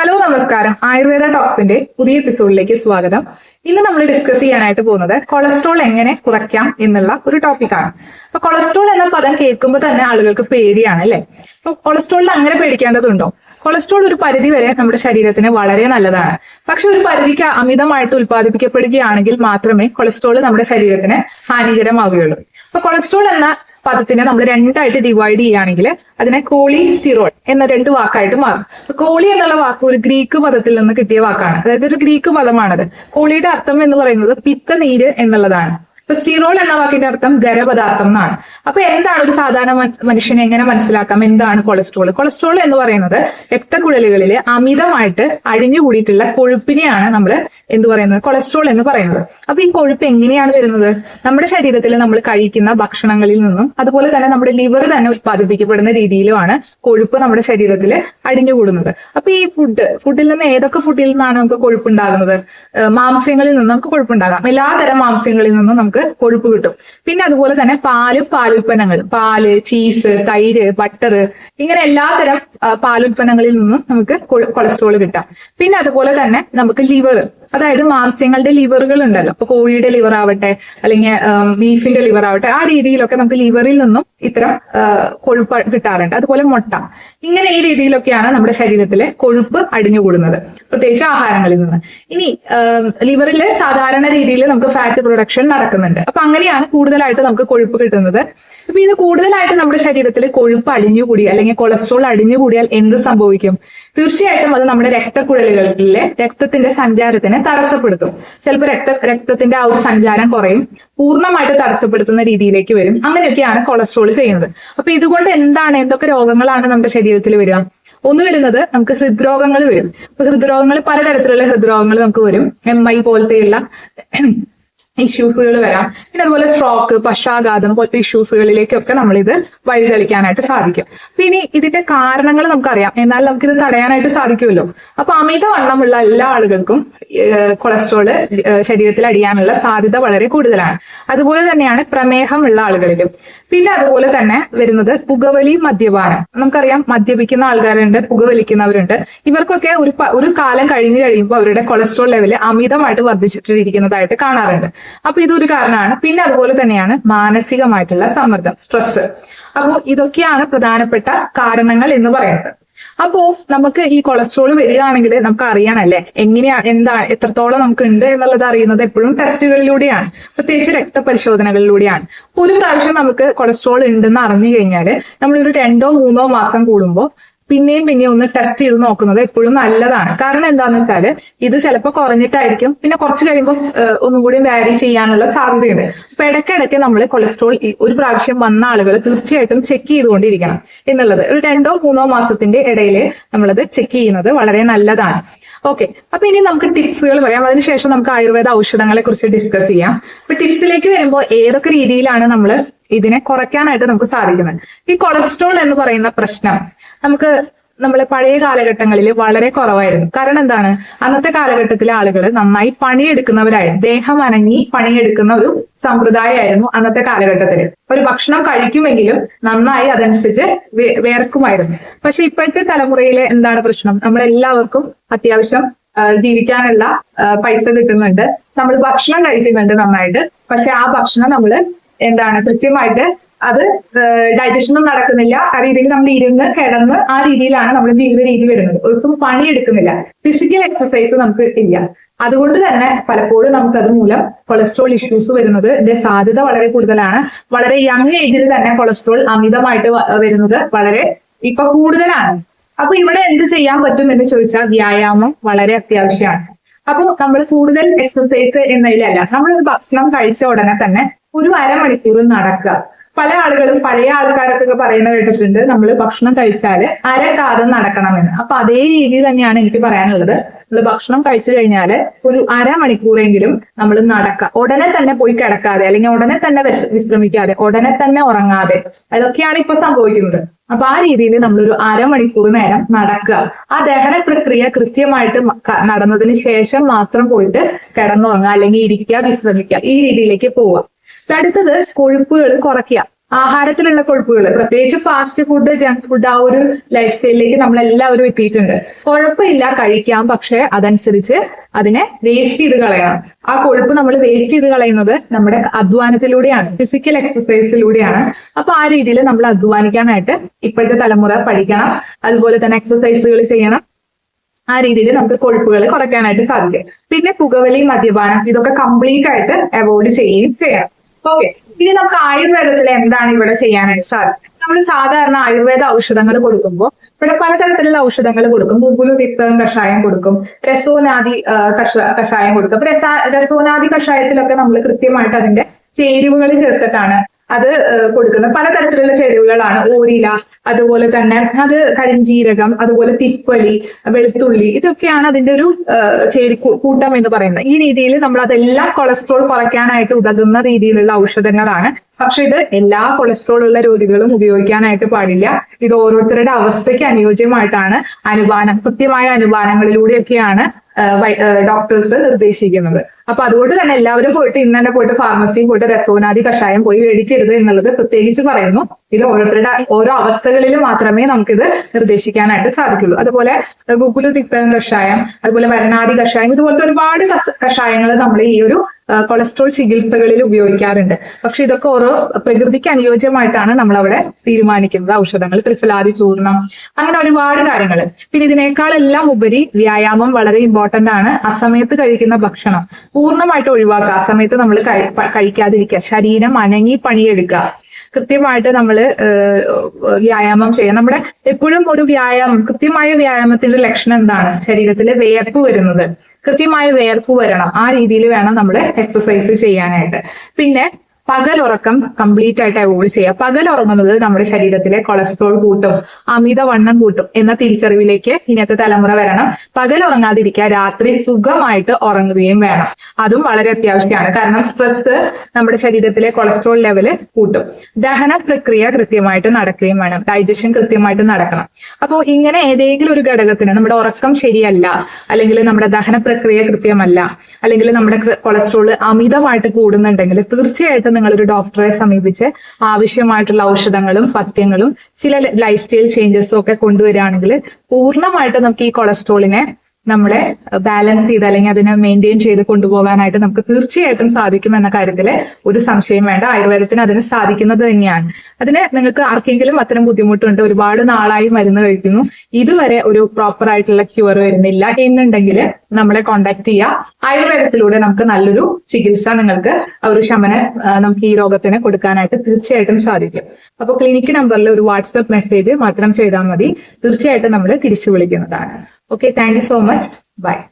Hello നമസ്കാരം. ആയുർവേദ ടോക്സിന്റെ പുതിയ എപ്പിസോഡിലേക്ക് സ്വാഗതം. ഇന്ന് നമ്മൾ ഡിസ്കസ് ചെയ്യാനായിട്ട് പോകുന്നത് കൊളസ്ട്രോൾ എങ്ങനെ കുറയ്ക്കാം എന്നുള്ള ഒരു ടോപ്പിക്കാണ് അപ്പൊ കൊളസ്ട്രോൾ എന്ന പദം കേൾക്കുമ്പോൾ തന്നെ ആളുകൾക്ക് പേടിയാണ് അല്ലെ? അപ്പൊ കൊളസ്ട്രോളിൽ അങ്ങനെ പേടിക്കേണ്ടതുണ്ടോ? കൊളസ്ട്രോൾ ഒരു പരിധി വരെ നമ്മുടെ ശരീരത്തിന് വളരെ നല്ലതാണ്. പക്ഷെ ഒരു പരിധിക്ക് അമിതമായിട്ട് ഉൽപ്പാദിപ്പിക്കപ്പെടുകയാണെങ്കിൽ മാത്രമേ കൊളസ്ട്രോൾ നമ്മുടെ ശരീരത്തിന് ഹാനികരമാവുകയുള്ളൂ. അപ്പൊ കൊളസ്ട്രോൾ എന്ന പദത്തിനെ നമ്മൾ രണ്ടായിട്ട് ഡിവൈഡ് ചെയ്യുകയാണെങ്കിൽ അതിനെ കോളി സ്റ്റിറോൾ എന്ന രണ്ട് വാക്കായിട്ട് മാറും. കോളി എന്നുള്ള വാക്ക് ഒരു ഗ്രീക്ക് പദത്തിൽ നിന്ന് കിട്ടിയ വാക്കാണ്. അതായത് ഒരു ഗ്രീക്ക് പദമാണത്. കോളിയുടെ അർത്ഥം എന്ന് പറയുന്നത് പിത്തനീര് എന്നുള്ളതാണ്. സ്റ്റിറോൾ എന്ന വാക്കിന്റെ അർത്ഥം ഖരപദാർത്ഥം എന്നാണ്. അപ്പൊ എന്താണ് ഒരു സാധാരണ മനുഷ്യനെ എങ്ങനെ മനസ്സിലാക്കാം? എന്താണ് കൊളസ്ട്രോൾ കൊളസ്ട്രോൾ എന്ന് പറയുന്നത് രക്തക്കുഴലുകളിലെ അമിതമായിട്ട് അടിഞ്ഞുകൂടിയിട്ടുള്ള കൊഴുപ്പിനെയാണ് നമ്മൾ എന്ത് പറയുന്നത്? കൊളസ്ട്രോൾ എന്ന് പറയുന്നത്. അപ്പൊ ഈ കൊഴുപ്പ് എങ്ങനെയാണ് വരുന്നത്? നമ്മുടെ ശരീരത്തിൽ നമ്മൾ കഴിക്കുന്ന ഭക്ഷണങ്ങളിൽ നിന്നും അതുപോലെ തന്നെ നമ്മുടെ ലിവർ തന്നെ ഉത്പാദിപ്പിക്കപ്പെടുന്ന രീതിയിലുമാണ് കൊഴുപ്പ് നമ്മുടെ ശരീരത്തിൽ അടിഞ്ഞുകൂടുന്നത്. അപ്പൊ ഈ ഫുഡ് ഫുഡിൽ നിന്ന് ഏതൊക്കെ ഫുഡിൽ നിന്നാണ് നമുക്ക് കൊഴുപ്പ് ഉണ്ടാകുന്നത്? മാംസ്യങ്ങളിൽ നിന്ന് നമുക്ക് കൊഴുപ്പുണ്ടാകാം എല്ലാതരം മാംസ്യങ്ങളിൽ നിന്നും നമുക്ക് കൊഴുപ്പ് കിട്ടും. പിന്നെ അതുപോലെ തന്നെ പാലും പാലുൽപ്പന്നങ്ങൾ പാൽ ചീസ് തൈര് ബട്ടർ ഇങ്ങനെ എല്ലാ തരം പാലുൽപ്പന്നങ്ങളിൽ നിന്നും നമുക്ക് കൊളസ്ട്രോൾ കിട്ടാം. പിന്നെ അതുപോലെ തന്നെ നമുക്ക് ലിവർ. അതായത് മാംസ്യങ്ങളുടെ ലിവറുകൾ ഉണ്ടല്ലോ ഇപ്പൊ കോഴിയുടെ ലിവർ ആവട്ടെ അല്ലെങ്കിൽ ബീഫിന്റെ ലിവർ ആവട്ടെ ആ രീതിയിലൊക്കെ നമുക്ക് ലിവറിൽ നിന്നും ഇത്തരം കൊഴുപ്പ് കിട്ടാറുണ്ട്. അതുപോലെ മുട്ട. ഇങ്ങനെ ഈ രീതിയിലൊക്കെയാണ് നമ്മുടെ ശരീരത്തിലെ കൊഴുപ്പ് അടിഞ്ഞുകൂടുന്നത്. പ്രത്യേകിച്ച് ആഹാരങ്ങളിൽ നിന്ന്. ഇനി ലിവറിൽ സാധാരണ രീതിയിൽ നമുക്ക് ഫാറ്റ് പ്രൊഡക്ഷൻ നടക്കുന്നുണ്ട്. അപ്പൊ അങ്ങനെയാണ് കൂടുതലായിട്ട് നമുക്ക് കൊഴുപ്പ് കിട്ടുന്നത്. അപ്പൊ ഇത് കൂടുതലായിട്ട് നമ്മുടെ ശരീരത്തിൽ കൊഴുപ്പ് അടിഞ്ഞുകൂടി അല്ലെങ്കിൽ കൊളസ്ട്രോൾ അടിഞ്ഞുകൂടിയാൽ എന്ത് സംഭവിക്കും? തീർച്ചയായിട്ടും അത് നമ്മുടെ രക്തക്കുഴലുകളിലെ രക്തത്തിന്റെ സഞ്ചാരത്തിനെ തടസ്സപ്പെടുത്തും. ചിലപ്പോൾ രക്ത രക്തത്തിന്റെ ആ ഒരു സഞ്ചാരം കുറയും പൂർണമായിട്ട് തടസ്സപ്പെടുത്തുന്ന രീതിയിലേക്ക് വരും. അങ്ങനെയൊക്കെയാണ് കൊളസ്ട്രോൾ ചെയ്യുന്നത്. അപ്പൊ ഇതുകൊണ്ട് എന്താണ് എന്തൊക്കെ രോഗങ്ങളാണ് നമ്മുടെ ശരീരത്തിൽ വരിക? ഒന്ന് വരുന്നത് നമുക്ക് ഹൃദ്രോഗങ്ങൾ വരും. ഇപ്പൊ ഹൃദ്രോഗങ്ങൾ പലതരത്തിലുള്ള ഹൃദ്രോഗങ്ങൾ നമുക്ക് വരും. എം ഐ പോലത്തെയുള്ള ഇഷ്യൂസുകൾ വരാം. പിന്നെ അതുപോലെ സ്ട്രോക്ക് പക്ഷാഘാതം പോലത്തെ ഇഷ്യൂസുകളിലേക്കൊക്കെ നമ്മളിത് വഴിതെളിക്കാനായിട്ട് സാധിക്കും. അപ്പൊ ഇനി ഇതിന്റെ കാരണങ്ങൾ നമുക്കറിയാം. എന്നാൽ നമുക്കിത് തടയാനായിട്ട് സാധിക്കുമല്ലോ. അപ്പൊ അമിതവണ്ണമുള്ള എല്ലാ ആളുകൾക്കും കൊളസ്ട്രോൾ ശരീരത്തിൽ അടിയാനുള്ള സാധ്യത വളരെ കൂടുതലാണ്. അതുപോലെ തന്നെയാണ് പ്രമേഹമുള്ള ആളുകളിലും. പിന്നെ അതുപോലെ തന്നെ വരുന്നത് പുകവലി മദ്യപാനം. നമുക്കറിയാം മദ്യപിക്കുന്ന ആൾക്കാരുണ്ട് പുകവലിക്കുന്നവരുണ്ട്. ഇവർക്കൊക്കെ ഒരു ഒരു കാലം കഴിഞ്ഞു കഴിയുമ്പോൾ അവരുടെ കൊളസ്ട്രോൾ ലെവൽ അമിതമായിട്ട് വർദ്ധിച്ചിട്ടിരിക്കുന്നതായിട്ട് കാണാറുണ്ട്. അപ്പൊ ഇതൊരു കാരണമാണ്. പിന്നെ അതുപോലെ തന്നെയാണ് മാനസികമായിട്ടുള്ള സമ്മർദ്ദം സ്ട്രെസ് അപ്പോൾ ഇതൊക്കെയാണ് പ്രധാനപ്പെട്ട കാരണങ്ങൾ എന്ന് പറയുന്നത്. അപ്പോ നമുക്ക് ഈ കൊളസ്ട്രോൾ വരികയാണെങ്കിൽ നമുക്ക് അറിയണല്ലേ? എങ്ങനെയാണ് എന്താ എത്രത്തോളം നമുക്ക് ഉണ്ട് എന്നുള്ളത് അറിയുന്നത് എപ്പോഴും ടെസ്റ്റുകളിലൂടെയാണ് പ്രത്യേകിച്ച് രക്തപരിശോധനകളിലൂടെയാണ്. ഒരു പ്രാവശ്യം നമുക്ക് കൊളസ്ട്രോൾ ഉണ്ടെന്ന് അറിഞ്ഞു കഴിഞ്ഞാൽ നമ്മളൊരു രണ്ടോ മൂന്നോ മാസം കൂടുമ്പോൾ പിന്നെയും പിന്നെയും ഒന്ന് ടെസ്റ്റ് ചെയ്ത് നോക്കുന്നത് എപ്പോഴും നല്ലതാണ്. കാരണം എന്താന്ന് വെച്ചാൽ ഇത് ചിലപ്പോൾ കുറഞ്ഞിട്ടായിരിക്കും. പിന്നെ കുറച്ച് കഴിയുമ്പോൾ ഒന്നും കൂടി വാരി ചെയ്യാനുള്ള സാധ്യതയുണ്ട്. അപ്പൊ ഇടയ്ക്കിടയ്ക്ക് നമ്മൾ കൊളസ്ട്രോൾ ഒരു പ്രാവശ്യം വന്ന ആളുകൾ തീർച്ചയായിട്ടും ചെക്ക് ചെയ്തുകൊണ്ടിരിക്കണം എന്നുള്ളത്. ഒരു രണ്ടോ മൂന്നോ മാസത്തിന്റെ ഇടയിൽ നമ്മളത് ചെക്ക് ചെയ്യുന്നത് വളരെ നല്ലതാണ്. ഓക്കെ അപ്പൊ ഇനി നമുക്ക് ടിപ്സുകൾ പറയാം. അതിനുശേഷം നമുക്ക് ആയുർവേദ ഔഷധങ്ങളെ കുറിച്ച് ഡിസ്കസ് ചെയ്യാം. അപ്പൊ ടിപ്സിലേക്ക് വരുമ്പോൾ ഏതൊക്കെ രീതിയിലാണ് നമ്മൾ ഇതിനെ കുറയ്ക്കാനായിട്ട് നമുക്ക് സാധിക്കുന്നത്? ഈ കൊളസ്ട്രോൾ എന്ന് പറയുന്ന പ്രശ്നം നമുക്ക് നമ്മളെ പഴയ കാലഘട്ടങ്ങളിൽ വളരെ കുറവായിരുന്നു. കാരണം എന്താണ്? അന്നത്തെ കാലഘട്ടത്തിലെ ആളുകൾ നന്നായി പണിയെടുക്കുന്നവരായിരുന്നു ദേഹം അനങ്ങി പണിയെടുക്കുന്ന ഒരു സമ്പ്രദായമായിരുന്നു അന്നത്തെ കാലഘട്ടത്തിൽ ഒരു ഭക്ഷണം കഴിക്കുമെങ്കിലും നന്നായി അതനുസരിച്ച് വേർക്കുമായിരുന്നു. പക്ഷെ ഇപ്പോഴത്തെ തലമുറയിലെ എന്താണ് പ്രശ്നം? നമ്മളെല്ലാവർക്കും അത്യാവശ്യം ജീവിക്കാനുള്ള പൈസ കിട്ടുന്നുണ്ട്. നമ്മൾ ഭക്ഷണം കഴിക്കുന്നുണ്ട് നന്നായിട്ട്. പക്ഷെ ആ ഭക്ഷണം നമ്മൾ എന്താണ് കൃത്യമായിട്ട് അത് ഡൈജഷനും നടക്കുന്നില്ല. ആ രീതിയിൽ നമ്മൾ ഇരുന്ന് കിടന്ന് ആ രീതിയിലാണ് നമ്മുടെ ജീവിത രീതി വരുന്നത്. ഒട്ടും പണിയെടുക്കുന്നില്ല. ഫിസിക്കൽ എക്സസൈസ് നമുക്ക് ഇല്ല. അതുകൊണ്ട് തന്നെ പലപ്പോഴും നമുക്ക് അത് മൂലം കൊളസ്ട്രോൾ ഇഷ്യൂസ് വരുന്നത് സാധ്യത വളരെ കൂടുതലാണ്. വളരെ യങ് ഏജിൽ തന്നെ കൊളസ്ട്രോൾ അമിതമായിട്ട് വരുന്നത് വളരെ ഇപ്പൊ കൂടുതലാണ്. അപ്പൊ ഇവിടെ എന്ത് ചെയ്യാൻ പറ്റും എന്ന് ചോദിച്ചാൽ വ്യായാമം വളരെ അത്യാവശ്യമാണ്. അപ്പോൾ നമ്മൾ കൂടുതൽ എക്സസൈസ് എന്നതിലല്ല നമ്മൾ ഭക്ഷണം കഴിച്ച ഉടനെ തന്നെ ഒരു അരമണിക്കൂർ നടക്കുക. പല ആളുകളും പഴയ ആൾക്കാരൊക്കെ പറയുന്നത് കേട്ടിട്ടുണ്ട്. നമ്മൾ ഭക്ഷണം കഴിച്ചാൽ അര കാതം നടക്കണമെന്ന്. അപ്പൊ അതേ രീതി തന്നെയാണ് എനിക്ക് പറയാനുള്ളത്. നമ്മൾ ഭക്ഷണം കഴിച്ചു കഴിഞ്ഞാൽ ഒരു അരമണിക്കൂറെങ്കിലും നമ്മൾ നടക്കുക ഉടനെ തന്നെ പോയി കിടക്കാതെ അല്ലെങ്കിൽ ഉടനെ തന്നെ വിശ്രമിക്കാതെ ഉടനെ തന്നെ ഉറങ്ങാതെ അതൊക്കെയാണ് ഇപ്പൊ സംഭവിക്കുന്നത്. അപ്പൊ ആ രീതിയിൽ നമ്മളൊരു അരമണിക്കൂർ നേരം നടക്കുക. ആ ദഹന പ്രക്രിയ കൃത്യമായിട്ട് നടന്നതിന് ശേഷം മാത്രം പോയിട്ട് കിടന്നുറങ്ങുക അല്ലെങ്കിൽ ഇരിക്കുക വിശ്രമിക്കുക ഈ രീതിയിലേക്ക് പോവുക. അടുത്തത് കൊഴുപ്പുകൾ കുറയ്ക്കുക. ആഹാരത്തിലുള്ള കൊഴുപ്പുകൾ പ്രത്യേകിച്ച് ഫാസ്റ്റ് ഫുഡ് ജങ്ക് ഫുഡ് ആ ഒരു ലൈഫ് സ്റ്റൈലിലേക്ക് നമ്മൾ എല്ലാവരും എത്തിയിട്ടുണ്ട്. കുഴപ്പമില്ല കഴിക്കാം പക്ഷെ അതനുസരിച്ച് അതിനെ വേസ്റ്റ് ചെയ്ത് കളയണം ആ കൊഴുപ്പ് നമ്മൾ വേസ്റ്റ് ചെയ്ത് കളയുന്നത് നമ്മുടെ അധ്വാനത്തിലൂടെയാണ് ഫിസിക്കൽ എക്സസൈസിലൂടെയാണ് അപ്പൊ ആ രീതിയിൽ നമ്മൾ അധ്വാനിക്കാനായിട്ട് ഇപ്പോഴത്തെ തലമുറ പഠിക്കണം. അതുപോലെ തന്നെ എക്സസൈസുകൾ ചെയ്യണം. ആ രീതിയിൽ നമുക്ക് കൊഴുപ്പുകൾ കുറയ്ക്കാനായിട്ട് സാധിക്കും. പിന്നെ പുകവലി മദ്യപാനം ഇതൊക്കെ കംപ്ലീറ്റ് ആയിട്ട് അവോയ്ഡ് ചെയ്യുകയും ചെയ്യണം. ഓക്കെ ഇനി നമുക്ക് ആയുർവേദത്തിൽ എന്താണ് ഇവിടെ ചെയ്യാനായിട്ട് സാധിക്കും നമ്മൾ സാധാരണ ആയുർവേദ ഔഷധങ്ങൾ കൊടുക്കുമ്പോൾ ഇവിടെ പലതരത്തിലുള്ള ഔഷധങ്ങൾ കൊടുക്കും. മുഗുലു വിത്തകം കഷായം കൊടുക്കും. രസോനാദി കഷായം കൊടുക്കും. അപ്പൊ രസ രസോനാദി കഷായത്തിലൊക്കെ നമ്മൾ കൃത്യമായിട്ട് അതിന്റെ ചേരുവകൾ ചേർത്തിട്ടാണ് അത് കൊടുക്കുന്ന പലതരത്തിലുള്ള ചേരുവകളാണ്. ഓരില അതുപോലെ തന്നെ അത് കരിഞ്ജീരകം അതുപോലെ തിപ്പലി വെളുത്തുള്ളി ഇതൊക്കെയാണ് അതിന്റെ ഒരു ചേരി കൂട്ടം എന്ന് പറയുന്നത്. ഈ രീതിയിൽ നമ്മൾ അതെല്ലാം കൊളസ്ട്രോൾ കുറയ്ക്കാനായിട്ട് ഉതകുന്ന രീതിയിലുള്ള ഔഷധങ്ങളാണ്. പക്ഷെ ഇത് എല്ലാ കൊളസ്ട്രോൾ ഉള്ള രോഗികളും ഉപയോഗിക്കാനായിട്ട് പാടില്ല. ഇത് ഓരോരുത്തരുടെ അവസ്ഥയ്ക്ക് അനുയോജ്യമായിട്ടാണ് അനുപാനം കൃത്യമായ അനുപാനങ്ങളിലൂടെയൊക്കെയാണ് ഡോക്ടേഴ്സ് നിർദ്ദേശിക്കുന്നത്. അപ്പൊ അതുകൊണ്ട് തന്നെ എല്ലാവരും പോയിട്ട് ഇന്ന് തന്നെ പോയിട്ട് ഫാർമസിയിൽ പോയിട്ട് രസോനാദി കഷായം പോയി മേടിക്കരുത് എന്നുള്ളത് പ്രത്യേകിച്ച് പറയുന്നു. ഇത് ഓരോരുത്തരുടെ ഓരോ അവസ്ഥകളിൽ മാത്രമേ നമുക്കിത് നിർദ്ദേശിക്കാനായിട്ട് സാധിക്കുള്ളൂ. അതുപോലെ ഗുഗുലു തിക്തം കഷായം അതുപോലെ വരണാദി കഷായം ഇതുപോലത്തെ ഒരുപാട് കഷായങ്ങൾ നമ്മൾ ഈ ഒരു കൊളസ്ട്രോൾ ചികിത്സകളിൽ ഉപയോഗിക്കാറുണ്ട്. പക്ഷെ ഇതൊക്കെ ഓരോ പ്രകൃതിക്ക് അനുയോജ്യമായിട്ടാണ് നമ്മൾ അവിടെ തീരുമാനിക്കുന്നത്. ഔഷധങ്ങൾ ത്രിഫലാദി ചൂർണം അങ്ങനെ ഒരുപാട് കാര്യങ്ങൾ. പിന്നെ ഇതിനേക്കാളെല്ലാം ഉപരി വ്യായാമം വളരെ ഇമ്പോർട്ടന്റ് ആണ്. അസമയത്ത് കഴിക്കുന്ന ഭക്ഷണം. പൂർണമായിട്ട് ഒഴിവാക്കുക. ആ സമയത്ത് നമ്മൾ കഴിക്കാതിരിക്കുക. ശരീരം അനങ്ങി പണിയെടുക്കുക. കൃത്യമായിട്ട് നമ്മൾ വ്യായാമം ചെയ്യുക. നമ്മുടെ എപ്പോഴും ഒരു വ്യായാമം കൃത്യമായ വ്യായാമത്തിന്റെ ലക്ഷണം എന്താണ്? ശരീരത്തിലെ വേർപ്പ് വരുന്നത്. കൃത്യമായ വേർപ്പ് വരണം. ആ രീതിയിൽ വേണം നമ്മൾ എക്സസൈസ് ചെയ്യാനായിട്ട്. പിന്നെ പകലുറക്കം കംപ്ലീറ്റ് ആയിട്ട് അവോയ്ഡ് ചെയ്യുക. പകൽ ഉറങ്ങുന്നത് നമ്മുടെ ശരീരത്തിലെ കൊളസ്ട്രോൾ കൂട്ടും അമിതവണ്ണം കൂട്ടും എന്ന തിരിച്ചറിവിലേക്ക് ഇന്നത്തെ തലമുറ വരണം. പകൽ പകലുറങ്ങാതിരിക്കുക രാത്രി സുഖമായിട്ട് ഉറങ്ങുകയും വേണം. അതും വളരെ അത്യാവശ്യമാണ്. കാരണം സ്ട്രെസ് നമ്മുടെ ശരീരത്തിലെ കൊളസ്ട്രോൾ ലെവൽ കൂട്ടും. ദഹന പ്രക്രിയ കൃത്യമായിട്ട് നടക്കുകയും വേണം. ഡൈജഷൻ കൃത്യമായിട്ട് നടക്കണം. അപ്പോൾ ഇങ്ങനെ ഏതെങ്കിലും ഒരു ഘടകത്തിന് നമ്മുടെ ഉറക്കം ശരിയല്ല അല്ലെങ്കിൽ നമ്മുടെ ദഹന പ്രക്രിയ കൃത്യമല്ല അല്ലെങ്കിൽ നമ്മുടെ കൊളസ്ട്രോൾ അമിതമായിട്ട് കൂടുന്നുണ്ടെങ്കിൽ തീർച്ചയായിട്ടും നിങ്ങളൊരു ഡോക്ടറെ സമീപിച്ച് ആവശ്യമായിട്ടുള്ള ഔഷധങ്ങളും പഥ്യങ്ങളും ചില ലൈഫ് സ്റ്റൈൽ ചേഞ്ചസും ഒക്കെ കൊണ്ടുവരികയാണെങ്കിൽ പൂർണമായിട്ട് നമുക്ക് ഈ കൊളസ്ട്രോളിനെ നമ്മളെ ബാലൻസ് ചെയ്ത് അല്ലെങ്കിൽ അതിനെ മെയിന്റെയിൻ ചെയ്ത് കൊണ്ടുപോകാനായിട്ട് നമുക്ക് തീർച്ചയായിട്ടും സാധിക്കും എന്ന കാര്യത്തിൽ ഒരു സംശയം വേണ്ട. ആയുർവേദത്തിന് അതിന് സാധിക്കുന്നത് തന്നെയാണ്. അതിന് നിങ്ങൾക്ക് ആർക്കെങ്കിലും അത്തരം ബുദ്ധിമുട്ടുണ്ട് ഒരുപാട് നാളായി മരുന്ന് കഴിക്കുന്നു ഇതുവരെ ഒരു പ്രോപ്പർ ആയിട്ടുള്ള ക്യൂർ വരുന്നില്ല എന്നുണ്ടെങ്കിൽ നമ്മളെ കോണ്ടാക്ട് ചെയ്യുക. ആയുർവേദത്തിലൂടെ നമുക്ക് നല്ലൊരു ചികിത്സ നിങ്ങൾക്ക് ഒരു ശമനം നമുക്ക് ഈ രോഗത്തിന് കൊടുക്കാനായിട്ട് തീർച്ചയായിട്ടും സാധിക്കും. അപ്പോൾ ക്ലിനിക്ക് നമ്പറിൽ ഒരു വാട്സപ്പ് മെസ്സേജ് മാത്രം ചെയ്താൽ മതി. തീർച്ചയായിട്ടും നമ്മൾ തിരിച്ചു വിളിക്കുന്നതാണ്. Okay, thank you so much. Bye.